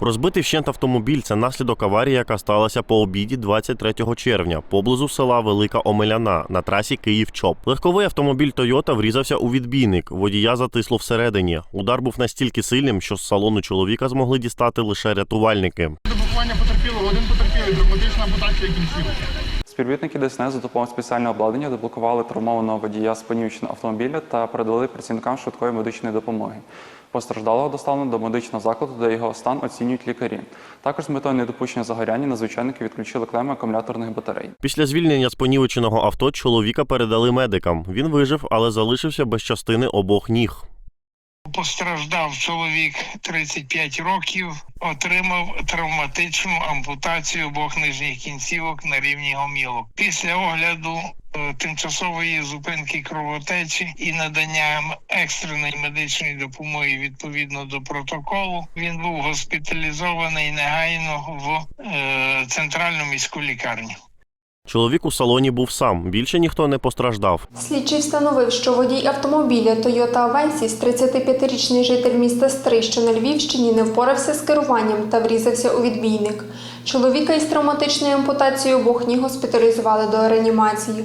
Розбитий вщент автомобіль це наслідок аварії, яка сталася по обіді 23 червня поблизу села Велика Омеляна на трасі Київ-Чоп. Легковий автомобіль Тойота врізався у відбійник. Водія затисло всередині. Удар був настільки сильним, що з салону чоловіка змогли дістати лише рятувальники. Добування потерпілого, один потерпілий, травматична ампутація кінцівок. Співробітники ДСНС за допомогою спеціального обладнання деблокували травмованого водія з понівеченого автомобіля та передали працівникам швидкої медичної допомоги. Постраждалого доставлено до медичного закладу, де його стан оцінюють лікарі. Також з метою недопущення загоряння надзвичайники відключили клеми акумуляторних батарей. Після звільнення з понівеченого авто чоловіка передали медикам. Він вижив, але залишився без частини обох ніг. Постраждав чоловік 35 років, отримав травматичну ампутацію обох нижніх кінцівок на рівні гомілок. Після огляду е, тимчасової зупинки кровотечі і надання екстреної медичної допомоги відповідно до протоколу, він був госпіталізований негайно в е, центральну міську лікарню. Чоловік у салоні був сам. Більше ніхто не постраждав. Слідчий встановив, що водій автомобіля Toyota Avensis, 35-річний житель міста Стрий, що на Львівщині, не впорався з керуванням та врізався у відбійник. Чоловіка із травматичною ампутацією обох ніг госпіталізували до реанімації.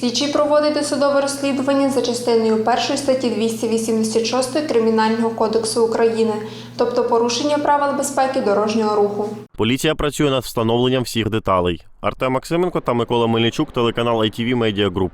Слідчий проводить досудове розслідування за частиною 1 статті 286 Кримінального кодексу України, тобто порушення правил безпеки дорожнього руху. Поліція працює над встановленням всіх деталей. Артем Максименко та Микола Мельничук, телеканал ITV Media Group.